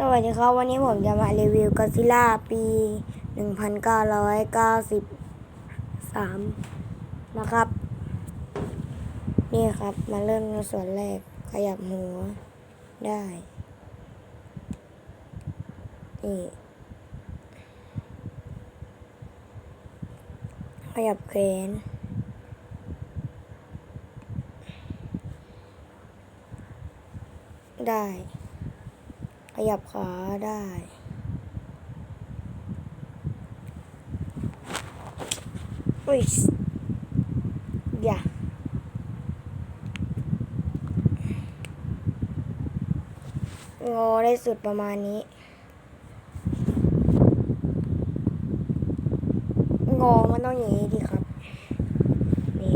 สวัสดีครับวันนี้ผมจะมารีวิวก็ซิล่าปี 1993 นะครับ นี่ครับ มาเริ่มในส่วนแรก ขยับหัวได้ นี่ ขยับแขนได้ ขยับขาได้ อุ้ยอย่างอได้สุดประมาณนี้ งอมันต้องอย่างนี้ดีครับ นี่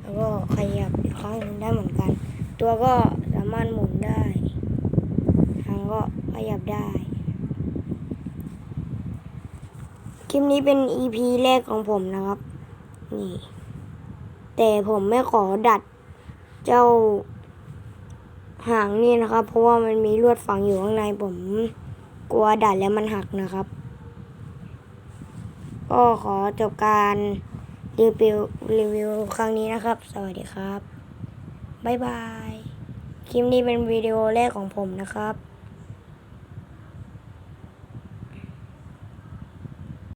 แล้วก็ขยับอีกครั้งหนึ่งได้เหมือนกัน ตัวก็สามารถหมุนได้ ทางก็ขยับ ได้ คลิปนี้เป็น EP แรกของผมนะครับ นี่ แต่ผมไม่ขอดัดเจ้าหางนี่นะครับ เพราะว่ามันมีลวดฝังอยู่ข้างในผมกลัวดัดแล้วมันหักนะครับ ก็ขอจบการรีวิวรีวิวครั้งนี้นะครับ สวัสดีครับ บ๊ายบาย คลิปนี้เป็นวิดีโอแรกของผมนะครับ